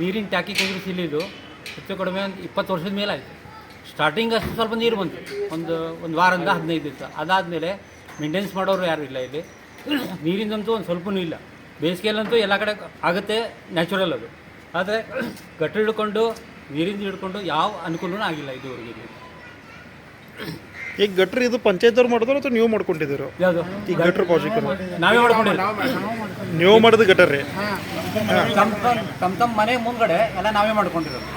ನೀರಿನ ಟ್ಯಾಕಿ ಕುಂದಿರಿಸಿ ಇದು. ಹೆಚ್ಚು ಕಡಿಮೆ ಒಂದು ಇಪ್ಪತ್ತು ವರ್ಷದ ಮೇಲೆ ಆಯಿತು. ಸ್ಟಾರ್ಟಿಂಗ್ ಅಷ್ಟು ಸ್ವಲ್ಪ ನೀರು ಬಂತು. ಒಂದು ಒಂದು ವಾರದಿಂದ ಹದಿನೈದು ದಿವಸ. ಅದಾದಮೇಲೆ ಮೇಂಟೆನೆನ್ಸ್ ಮಾಡೋರು ಯಾರು ಇಲ್ಲ ಇಲ್ಲಿ. ನೀರಿಂದಂತೂ ಒಂದು ಸ್ವಲ್ಪನೂ ಇಲ್ಲ. ಬೇಸಿಗೆಯಲ್ಲಂತೂ ಎಲ್ಲ ಕಡೆ ಆಗುತ್ತೆ ನ್ಯಾಚುರಲ್ ಅದು. ಆದರೆ ಗಟ್ಟ ಹಿಡ್ಕೊಂಡು, ನೀರಿಂದ ಹಿಡ್ಕೊಂಡು ಯಾವ ಅನುಕೂಲವೂ ಆಗಿಲ್ಲ ಇದುವರೆಗೆ. ಈಗ ಗಟ್ರಿ ಇದು ಪಂಚಾಯತ್ ಅವ್ರು ಮಾಡಿದ್ರು ಅಥವಾ ನೀವು ಮಾಡ್ಕೊಂಡಿದ್ರು ಯಾವುದು? ಈ ಗಟ್ರ ಪ್ರಾಜೆಕ್ಟ್ ನಾವೇ ಮಾಡ್ಕೊಂಡಿಲ್ಲ ನೀವು ಮಾಡಿದ ಗಟರ್. ರೀ ತಮ್ಮ ತಮ್ಮ ತಮ್ಮ ಮನೆ ಮುಂದ್ಗಡೆ ಎಲ್ಲ ನಾವೇ ಮಾಡ್ಕೊಂಡಿರೋದು.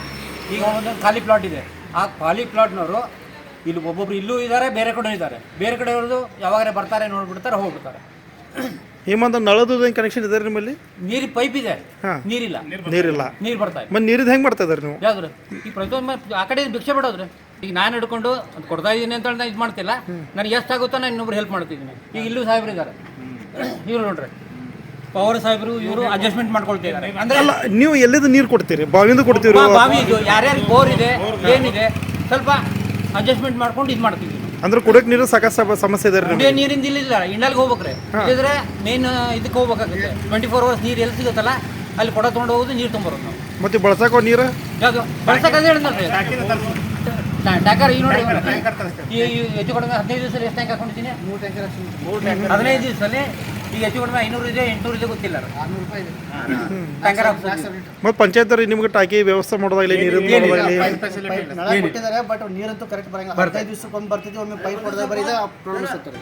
ಈಗ ಒಂದು ಖಾಲಿ ಪ್ಲಾಟ್ ಇದೆ. ಆ ಖಾಲಿ ಪ್ಲಾಟ್ನವರು ಇಲ್ಲಿ ಒಬ್ಬೊಬ್ರು ಇಲ್ಲೂ ಇದ್ದಾರೆ ಬೇರೆ ಕಡೆ ಇದ್ದಾರೆ. ಬೇರೆ ಕಡೆಯವ್ರದ್ದು ಯಾವಾಗಾರೆ ಬರ್ತಾರೆ ನೋಡ್ಬಿಡ್ತಾರೆ ಹೋಗ್ಬಿಡ್ತಾರೆ. ಹೇಮಂತ ನಳದು ಕನೆಕ್ಷನ್ ಇದೆ ನಿಮ್ಮಲ್ಲಿ? ನೀರು ಪೈಪ್ ಇದೆ. ಹಾ. ನೀರಿಲ್ಲ. ನೀರಿಲ್ಲ. ನೀರು ಬರ್ತಾ ಇದೆ. ಮತ್ತೆ ನೀರಿದ್ದು ಹೆಂಗೆ ಮಾಡ್ತಾ ಇದಾರೆ ನೀವು? ಯಾವ್ದು ಈ ಪ್ರತಿಯೊಂದು ಆ ಕಡೆ ಭಿಕ್ಷೆ ಬಿಡೋದ್ರೆ. ಈಗ ನಾನು ಹಿಡ್ಕೊಂಡು ಅದು ಕೊಡ್ತಾ ಇದ್ದೀನಿ ಅಂತ ನಾನು ಇದು ಮಾಡ್ತಿಲ್ಲ. ನನಗೆ ಎಷ್ಟಾಗುತ್ತೋ ನಾನು ಇನ್ನೊಬ್ರು ಹೆಲ್ಪ್ ಮಾಡ್ತಿದ್ದೀನಿ. ಈಗ ಇಲ್ಲೂ ಸಾಹೇಬ್ರು ಇದ್ದಾರೆ ಇವ್ರು ನೋಡ್ರಿ. ಪವರ್ ಸಾಹೇಬ್ರು ಇವರು ಅಡ್ಜಸ್ಟ್ಮೆಂಟ್ ಮಾಡ್ಕೊಳ್ತಿದ್ದಾರೆ ಅಂದ್ರೆ ಅಲ್ಲ ನೀವು ಎಲ್ಲಿಂದ ನೀರು ಕೊಡ್ತೀರಿ? ಬಾವಿಯಿಂದ ಕೊಡ್ತೀರಿ ಬಾವಿ ಇದು. ಯಾರ್ಯಾರು ಬೋರ್ ಇದೆ ಏನಿದೆ ಸ್ವಲ್ಪ ಅಡ್ಜಸ್ಟ್ಮೆಂಟ್ ಮಾಡ್ಕೊಂಡು ಇದು ಮಾಡ್ತಿದ್ವಿ ಅಂದ್ರೆ ಕುಡಿಯೋಕೆ ನೀರು ಸಾಕಷ್ಟು ಸಮ- ಸಮಸ್ಯೆ ಇದೆ ರೀ ಕುಡಿಯೋ ನೀರಿಂದ ಇಲ್ಲ ಇಂಡಲ್ಗೆ ಹೋಗ್ಬೇಕ್ರೆ. ಇದ್ರೆ ಮೇನ್ ಇದಕ್ಕೆ ಹೋಗ್ಬೇಕಾಗುತ್ತೆ. ಟ್ವೆಂಟಿ ಫೋರ್ ಅವರ್ಸ್ ನೀರು ಎಲ್ಲಿ ಸಿಗುತ್ತಲ್ಲ ಅಲ್ಲಿ ಕೊಡ ತೊಗೊಂಡು ಹೋಗೋದು ನೀರು ತೊಗೊಂಬರೋದು ನಾವು. ಮತ್ತೆ ಬಳಸಕ್ಕೋ ನೀರು? ಯಾವುದು? ಬಳಸಕ್ಕಂತ ಹೇಳಿದ್ನಲ್ರಿ ಟ್ಯಾಂಕರ್ ಈಗ ನೋಡಿ ಹೆಚ್ಚು ಕಡಿಮೆ ಹದಿನೈದು ದಿವಸ ಎಷ್ಟು ಟ್ಯಾಂಕ್ ಹಾಕೊಂಡಿದ್ದೀನಿ? ಹದಿನೈದು ದಿವಸದಲ್ಲಿ ಈಗ ಹೆಚ್ಚು ಕಡಿಮೆ ಐನೂರು ಇದೆ ಎಂಟುನೂರು ಇದೆ ಗೊತ್ತಿಲ್ಲ ಟ್ಯಾಂಕರ್ ಮತ್ತೆ ಪಂಚಾಯತ್ ನಿಮ್ಗೆ ಟಾಕಿ ವ್ಯವಸ್ಥೆ ಮಾಡೋದಾಗಲಿ ನೀರು ಮಾಡೋದಾಗಲಿ. ನಳ ಕೊಟ್ಟಿದ್ದಾರೆ ಬಟ್ ನೀರಂತೂ ಕರೆಕ್ಟ್ ಬರಂಗಿಲ್ಲ. ಹದಿನೈದು ದಿವಸಕ್ಕೊಮ್ಮೆ ಬರ್ತಿದ್ವಿ ಒಮ್ಮೆ ಪೈಪ್ ಹೊಡೆದ ಬರೀ ಪ್ರಾಬ್ಲಮ್ಸ್ ಇರ್ತಾರೆ